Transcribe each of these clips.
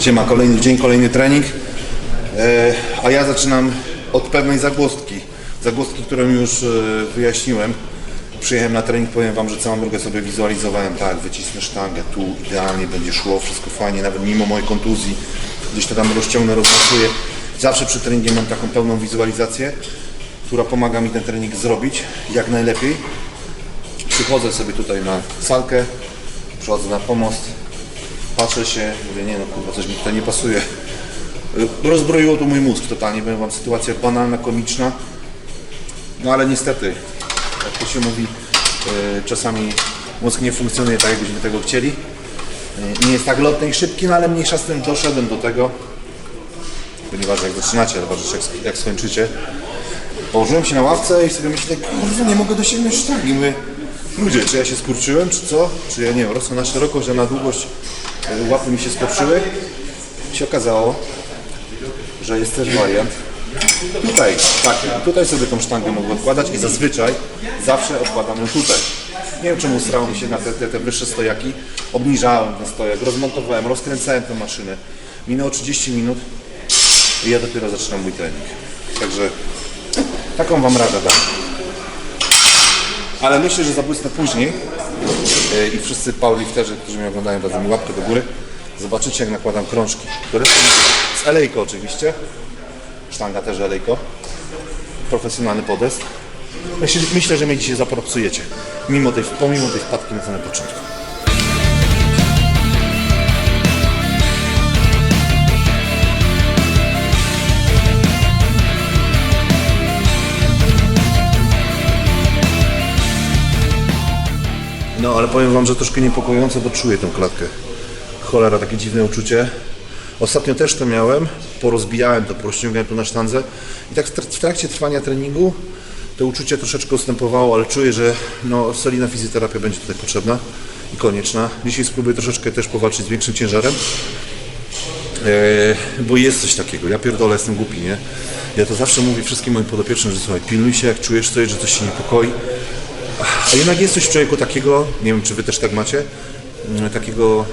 Siema, kolejny dzień, kolejny trening. E, a ja zaczynam od pewnej zagłostki. Zagłostki, którą już e, wyjaśniłem. Przyjechałem na trening, powiem Wam, że całą drogę sobie wizualizowałem, tak, wycisnę sztangę, tu idealnie będzie szło, wszystko fajnie, nawet mimo mojej kontuzji, gdzieś to tam rozciągnę, rozmasuję. Zawsze przy treningu mam taką pełną wizualizację, która pomaga mi ten trening zrobić jak najlepiej. Przychodzę sobie tutaj na salkę, przychodzę na pomost, patrzę się, mówię, nie no kurwa, coś mi tutaj nie pasuje. Rozbroiło to mój mózg totalnie, powiem wam, sytuacja banalna, komiczna. No ale niestety, jak to się mówi, y, czasami mózg nie funkcjonuje tak, jakbyśmy tego chcieli. Y, Nie jest tak lotny i szybki, no ale mniejsza z tym doszedłem do tego, ponieważ jak zaczynacie, ważne jak, jak skończycie. Położyłem się na ławce i sobie myślę, kurwa, nie mogę dosięgnąć sztangi. Mówię, ludzie, czy ja się skurczyłem, czy co? Czy ja nie wiem, na szerokość, a na długość e, łapy mi się skurczyły. I się okazało, że jest też wariant. Tutaj, tak, tutaj sobie tą sztangę mogę odkładać i zazwyczaj zawsze odkładam ją tutaj. Nie wiem czemu srało mi się na te, te, te wyższe stojaki. Obniżałem ten stojak, rozmontowałem, rozkręcałem tę maszynę. Minęło 30 minut i ja dopiero zaczynam mój trening. Także taką Wam radę dam. Ale myślę, że zabłysnę później yy, i wszyscy powerlifterzy, którzy mnie oglądają, dadzą mi łapkę do góry. Zobaczycie jak nakładam krążki, które są z elejko oczywiście. Sztanga też elejko. Profesjonalny podest. Myślę, że mnie dzisiaj zapropsujecie. Mimo tej, pomimo tej wpadki na samym początku. No ale powiem wam, że troszkę niepokojąco, bo czuję tę klatkę. Cholera, takie dziwne uczucie. Ostatnio też to miałem, porozbijałem to, porozciągałem to na sztandze i tak w trak- w trakcie trwania treningu to uczucie troszeczkę ustępowało, ale czuję, że no, solidna fizjoterapia będzie tutaj potrzebna i konieczna. Dzisiaj spróbuję troszeczkę też powalczyć z większym ciężarem, e, bo jest coś takiego. Ja pierdolę, jestem głupi, nie? Ja to zawsze mówię wszystkim moim podopiecznym, że słuchaj, pilnuj się, jak czujesz coś, że coś się niepokoi, a jednak jest coś w człowieku takiego, nie wiem czy wy też tak macie, mm, takiego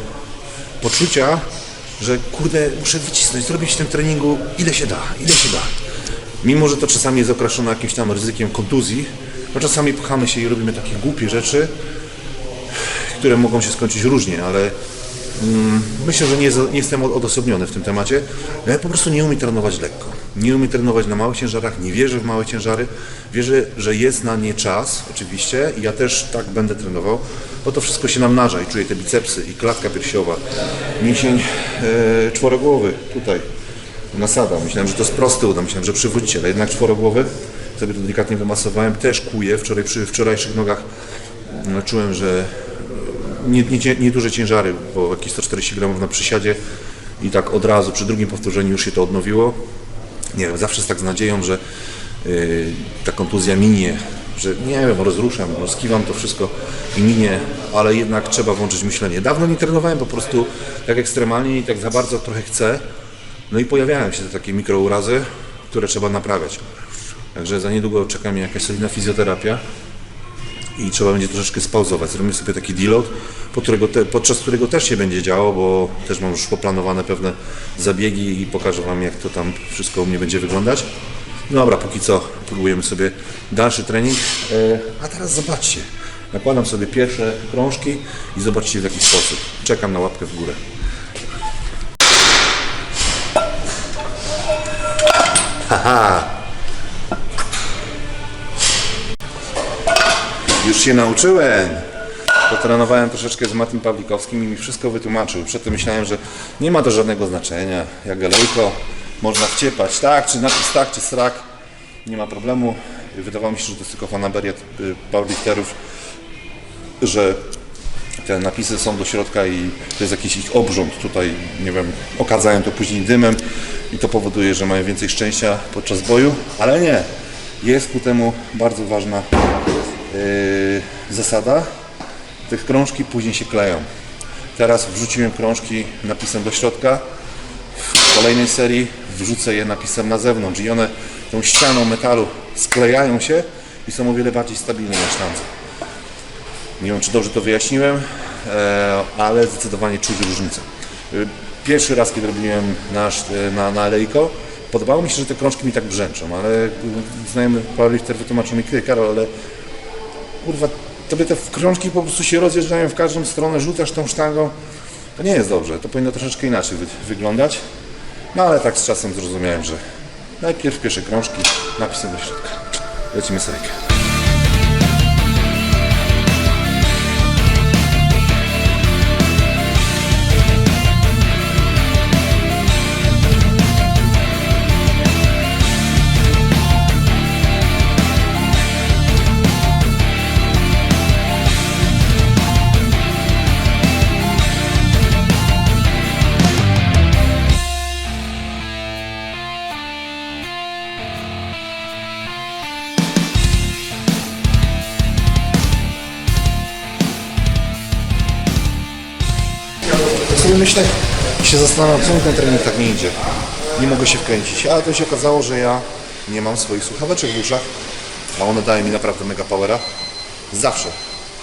poczucia, że kurde, muszę wycisnąć, zrobić w tym treningu ile się da, ile się da. Mimo, że to czasami jest okraszone jakimś tam ryzykiem kontuzji, to czasami pchamy się i robimy takie głupie rzeczy, które mogą się skończyć różnie, ale myślę, że nie, nie jestem odosobniony w tym temacie. Ja po prostu nie umiem trenować lekko. Nie umiem trenować na małych ciężarach, nie wierzę w małe ciężary. Wierzę, że jest na nie czas, oczywiście, i ja też tak będę trenował, bo to wszystko się namnaża i czuję te bicepsy i klatka piersiowa, mięsień e, czworogłowy tutaj, nasada. Myślałem, że to jest prosty uda, myślałem, że przywrócicie, ale jednak czworogłowy. Sobie to delikatnie wymasowałem, też kuję. Wczoraj przy wczorajszych nogach no, czułem, że nie, nie, nie ciężary, bo jakieś 140 gramów na przysiadzie i tak od razu przy drugim powtórzeniu już się to odnowiło. Nie wiem, zawsze jest tak z nadzieją, że yy, ta kontuzja minie, że nie wiem, rozruszam, rozkiwam to wszystko i minie, ale jednak trzeba włączyć myślenie. Dawno nie trenowałem po prostu tak ekstremalnie i tak za bardzo trochę chcę. No i pojawiają się te takie mikrourazy, które trzeba naprawiać. Także za niedługo czeka mnie jakaś solidna fizjoterapia i trzeba będzie troszeczkę spauzować. Zrobimy sobie taki deload, podczas którego też się będzie działo, bo też mam już poplanowane pewne zabiegi i pokażę Wam, jak to tam wszystko u mnie będzie wyglądać. No dobra, póki co próbujemy sobie dalszy trening. E, a teraz zobaczcie. Nakładam sobie pierwsze krążki i zobaczcie w jaki sposób. Czekam na łapkę w górę. Haha! Już się nauczyłem. Potrenowałem troszeczkę z Matim Pawlikowskim i mi wszystko wytłumaczył. Przedtem myślałem, że nie ma to żadnego znaczenia. Jak galejko, można wciepać tak, czy napis tak, czy srak. Nie ma problemu. Wydawało mi się, że to jest tylko fanaberia y, powerlifterów, że te napisy są do środka i to jest jakiś ich obrząd tutaj, nie wiem, okadzają to później dymem i to powoduje, że mają więcej szczęścia podczas boju, ale nie. Jest ku temu bardzo ważna zasada. Te krążki później się kleją. Teraz wrzuciłem krążki napisem do środka. W kolejnej serii wrzucę je napisem na zewnątrz i one tą ścianą metalu sklejają się i są o wiele bardziej stabilne na sztandze. Nie wiem, czy dobrze to wyjaśniłem, e, ale zdecydowanie czuć różnicę. E, Pierwszy raz, kiedy robiłem na, szt- na, na podobało mi się, że te krążki mi tak brzęczą, ale y, znajomy powerlifter wytłumaczył mi, Karol, ale kurwa, tobie te krążki po prostu się rozjeżdżają w każdą stronę, rzucasz tą sztangą, to nie jest dobrze, to powinno troszeczkę inaczej wy, wyglądać. No ale tak z czasem zrozumiałem, że najpierw pierwsze krążki, napisem do środka. Lecimy seryjkę. Sobie myślę i się zastanawiam, co ten trening tak nie idzie. Nie mogę się wkręcić, ale to się okazało, że ja nie mam swoich słuchaweczek w uszach, a one dają mi naprawdę mega powera. Zawsze.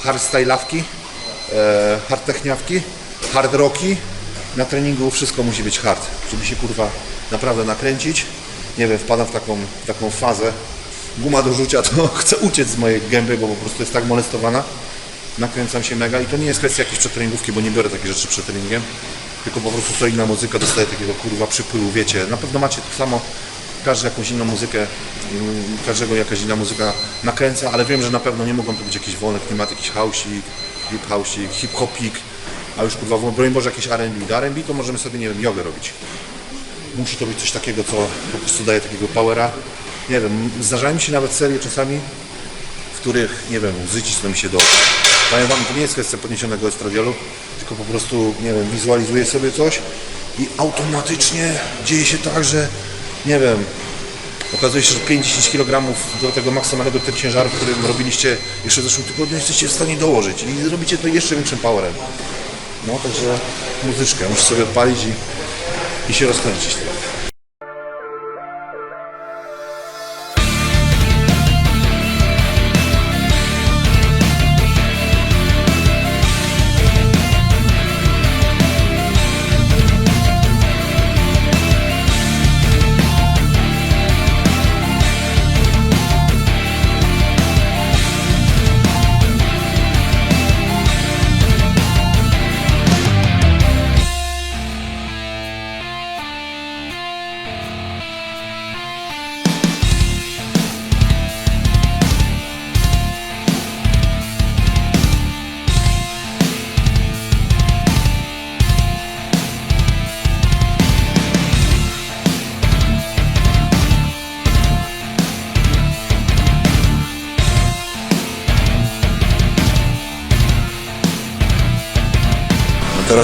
Hardstyle'awki, e, hardtechniawki, hard rocki. Na treningu wszystko musi być hard, żeby się kurwa naprawdę nakręcić. Nie wiem, wpadam w taką, taką fazę. Guma do rzucia to chcę uciec z mojej gęby, bo po prostu jest tak molestowana nakręcam się mega i to nie jest kwestia jakiejś przetreningówki, bo nie biorę takich rzeczy przed treningiem, tylko po prostu co inna muzyka dostaje takiego kurwa przypływu, wiecie, na pewno macie to samo, każdy jakąś inną muzykę, mm, każdego jakaś inna muzyka nakręca, ale wiem, że na pewno nie mogą to być jakieś wolne klimaty, jakiś house'ik, deep house'ik, hip-hopik, a już kurwa, broń Boże jakieś R&B, R&B to możemy sobie, nie wiem, jogę robić. Musi to być coś takiego, co po prostu daje takiego powera. Nie wiem, zdarzają mi się nawet serie czasami, w których, nie wiem, łzy cisną mi się do. Powiem Wam, to nie jest kwestia podniesionego estradiolu, tylko po prostu, nie wiem, wizualizuję sobie coś i automatycznie dzieje się tak, że, nie wiem, okazuje się, że 5-10 kg do tego maksymalnego tego ciężaru, którym robiliście jeszcze w zeszłym tygodniu, jesteście w stanie dołożyć i zrobicie to jeszcze większym powerem. No, także muzyczkę muszę sobie odpalić i, i się rozkręcić.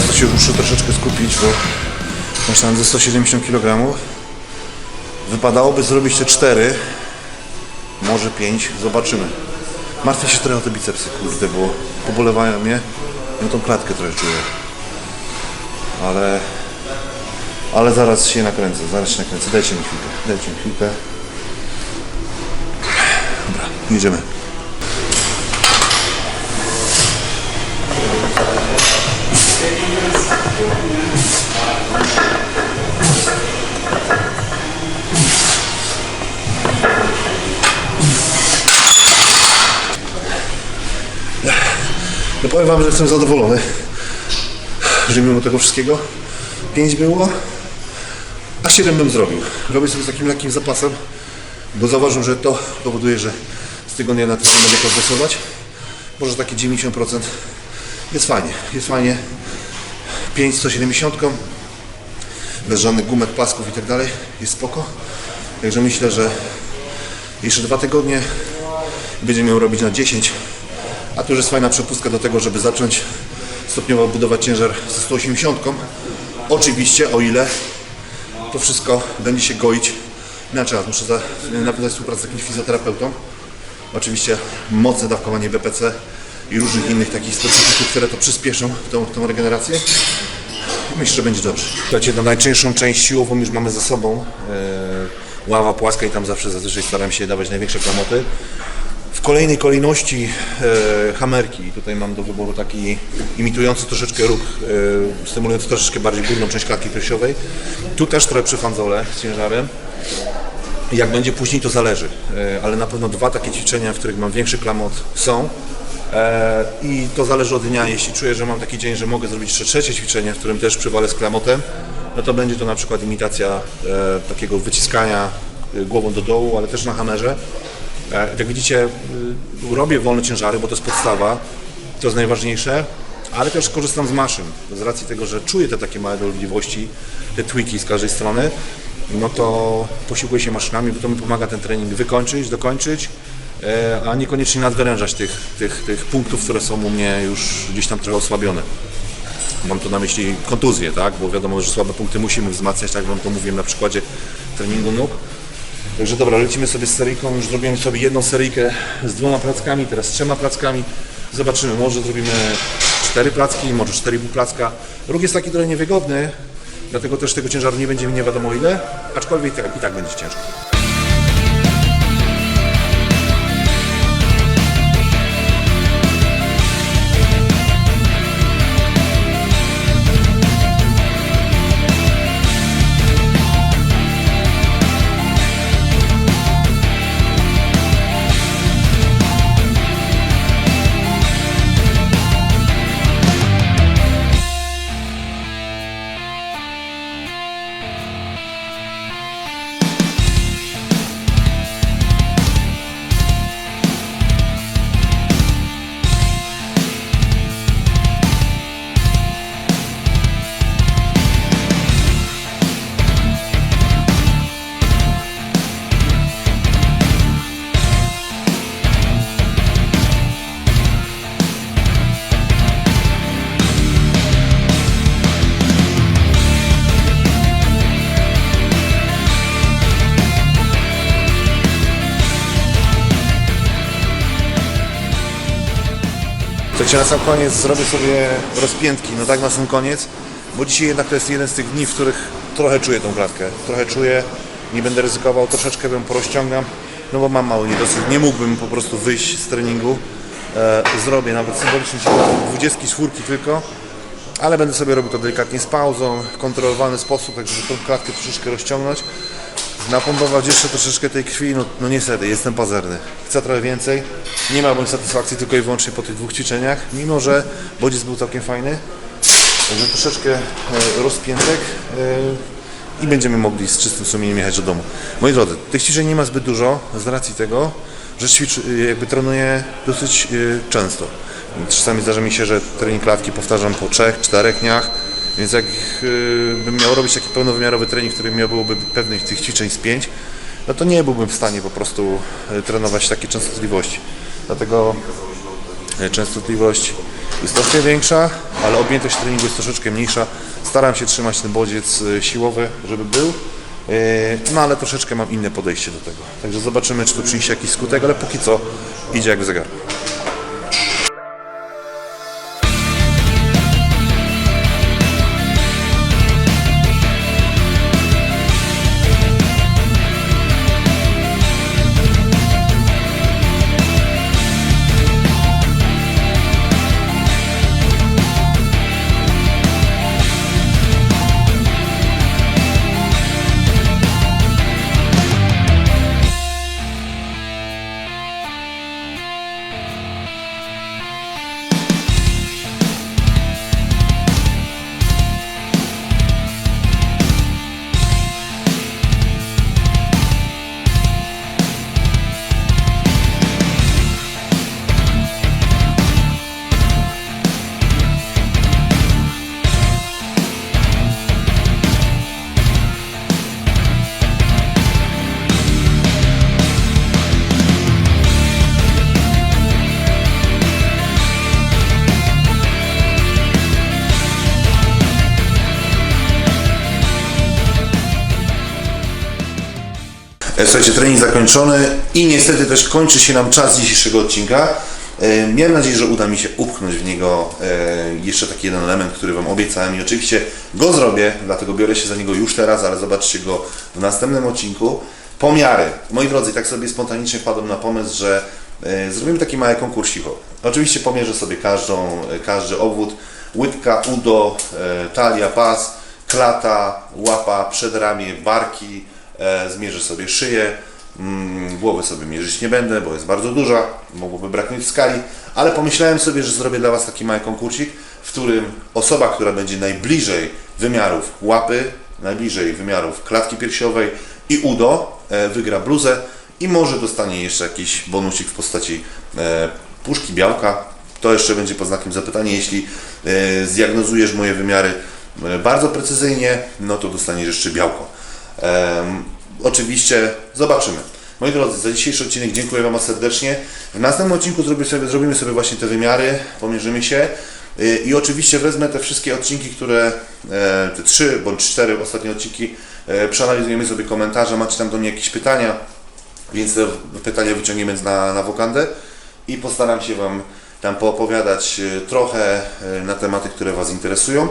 Teraz się muszę troszeczkę skupić, bo myślałem ze 170 kg. Wypadałoby zrobić te 4, może 5, zobaczymy. Martwię się trochę o te bicepsy, kurde, bo pobolewają mnie. No tą klatkę trochę czuję. Ale, ale zaraz się nakręcę, zaraz się nakręcę. Dajcie mi chwilkę, dajcie mi chwilkę. Dobra, jedziemy. Powiem Wam, że jestem zadowolony, że mimo tego wszystkiego 5 było, a 7 bym zrobił. Robię sobie z takim lekkim zapasem, bo zauważyłem, że to powoduje, że z tygodnia na tydzień mogę progresować. Może takie 90% jest fajnie, jest fajnie. 5 170 bez żadnych gumek, pasków i tak dalej, jest spoko. Także myślę, że jeszcze dwa tygodnie będziemy miał robić na 10 a to już jest fajna przepustka do tego, żeby zacząć stopniowo budować ciężar ze 180. Oczywiście, o ile to wszystko będzie się goić. Inaczej raz muszę za, nawiązać współpracę z jakimś fizjoterapeutą. Oczywiście mocne dawkowanie BPC i różnych innych takich specyfików, które to przyspieszą tą, tą regenerację. Myślę, że będzie dobrze. Słuchajcie, na najczęstszą część siłową już mamy za sobą. E, ława płaska i tam zawsze zazwyczaj staram się dawać największe klamoty. W kolejnej kolejności e, hamerki. Tutaj mam do wyboru taki imitujący troszeczkę ruch, e, stymulujący troszeczkę bardziej górną część klatki piersiowej. Tu też trochę przyfanzolę z ciężarem. Jak będzie później, to zależy, E, ale na pewno dwa takie ćwiczenia, w których mam większy klamot są. E, I to zależy od dnia. Jeśli czuję, że mam taki dzień, że mogę zrobić jeszcze trzecie ćwiczenie, w którym też przywalę z klamotem, no to będzie to na przykład imitacja e, takiego wyciskania e, głową do dołu, ale też na hamerze. E, Jak widzicie, y, robię wolne ciężary, bo to jest podstawa, to jest najważniejsze, ale też korzystam z maszyn, z racji tego, że czuję te takie małe dolegliwości, te tweaki z każdej strony, no to posiłkuję się maszynami, bo to mi pomaga ten trening wykończyć, dokończyć, e, a niekoniecznie nadwyrężać tych, tych, tych punktów, które są u mnie już gdzieś tam trochę osłabione. Mam tu na myśli kontuzję, tak? Bo wiadomo, że słabe punkty musimy wzmacniać, tak wam to mówiłem na przykładzie treningu nóg. Także dobra, lecimy sobie z seryjką, już zrobimy sobie jedną seryjkę z dwoma plackami, teraz z trzema plackami. Zobaczymy, może zrobimy cztery placki, może cztery i pół placka. Ruch jest taki trochę niewygodny, dlatego też tego ciężaru nie będzie mi nie wiadomo ile, aczkolwiek i tak, i tak będzie ciężko. Słuchajcie, na sam koniec zrobię sobie rozpiętki, no tak na sam koniec, bo dzisiaj jednak to jest jeden z tych dni, w których trochę czuję tą klatkę, trochę czuję, nie będę ryzykował, troszeczkę ją porozciągam, no bo mam mały niedosyt, nie mógłbym po prostu wyjść z treningu, e, zrobię nawet symbolicznie dwudziestki czwórki tylko, ale będę sobie robił to delikatnie z pauzą, w kontrolowany sposób, tak żeby tą klatkę troszeczkę rozciągnąć, napompować jeszcze troszeczkę tej krwi, no, no niestety, jestem pazerny. Chcę trochę więcej, nie miałbym satysfakcji tylko i wyłącznie po tych dwóch ćwiczeniach, mimo że bodziec był całkiem fajny. Także troszeczkę e, rozpiętek e, i będziemy mogli z czystym sumieniem jechać do domu. Moi drodzy, tych ćwiczeń nie ma zbyt dużo z racji tego, że ćwicz, e, jakby trenuję dosyć często. Czasami zdarza mi się, że trening klatki powtarzam po trzech, czterech dniach, więc jak y, bym miał robić taki pełnowymiarowy trening, który miałby pewnych tych ćwiczeń z pięć, no to nie byłbym w stanie po prostu y, trenować takie częstotliwości. Dlatego y, częstotliwość jest troszkę większa, ale objętość treningu jest troszeczkę mniejsza. Staram się trzymać ten bodziec siłowy, żeby był. No ale troszeczkę mam inne podejście do tego. Także zobaczymy, czy to przyniesie jakiś skutek, ale póki co idzie jak w zegar. Słuchajcie, trening zakończony i niestety też kończy się nam czas dzisiejszego odcinka. E, Miałem nadzieję, że uda mi się upchnąć w niego e, jeszcze taki jeden element, który Wam obiecałem i oczywiście go zrobię, dlatego biorę się za niego już teraz, ale zobaczcie go w następnym odcinku. Pomiary. Moi drodzy, tak sobie spontanicznie wpadłem na pomysł, że E, Zrobimy taki mały konkursiko. Oczywiście pomierzę sobie każdą, każdy obwód. Łydka, udo, talia, pas, klata, łapa, przedramię, barki. E, Zmierzę sobie szyję. Mm, Głowy sobie mierzyć nie będę, bo jest bardzo duża. Mogłoby braknąć skali. Ale pomyślałem sobie, że zrobię dla Was taki mały konkursik, w którym osoba, która będzie najbliżej wymiarów łapy, najbliżej wymiarów klatki piersiowej i udo, e, wygra bluzę i może dostanie jeszcze jakiś bonusik w postaci e, puszki białka. To jeszcze będzie pod znakiem zapytania. Jeśli zdiagnozujesz moje wymiary bardzo precyzyjnie, no to dostaniesz jeszcze białko. Em, oczywiście zobaczymy. Moi drodzy, za dzisiejszy odcinek dziękuję Wam serdecznie. W następnym odcinku zrobię sobie, zrobimy sobie właśnie te wymiary, pomierzymy się. Y, I oczywiście wezmę te wszystkie odcinki, które, e, te trzy bądź cztery ostatnie odcinki, e, przeanalizujemy sobie komentarze, macie tam do mnie jakieś pytania, więc te pytania wyciągniemy na, na wokandę i postaram się Wam tam poopowiadać e, trochę e, na tematy, które Was interesują.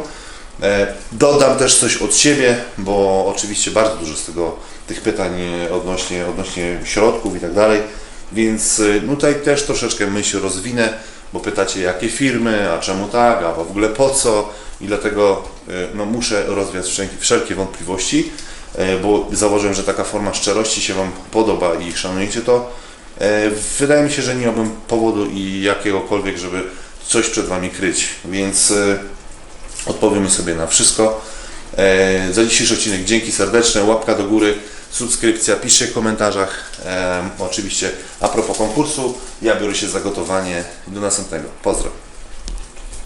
E, Dodam też coś od siebie, bo oczywiście bardzo dużo z tego, tych pytań e, odnośnie, odnośnie środków i tak dalej, więc e, no tutaj też troszeczkę myśl rozwinę, bo pytacie jakie firmy, a czemu tak, a w ogóle po co? I dlatego no, muszę rozwiać wszelkie, wątpliwości, bo zauważyłem, że taka forma szczerości się Wam podoba i szanujecie to. Wydaje mi się, że nie miałbym powodu i jakiegokolwiek, żeby coś przed Wami kryć, więc odpowiemy sobie na wszystko. E, za dzisiejszy odcinek dzięki serdeczne, łapka do góry, subskrypcja, piszcie w komentarzach. E, oczywiście a propos konkursu, ja biorę się za gotowanie. Do następnego. Pozdro.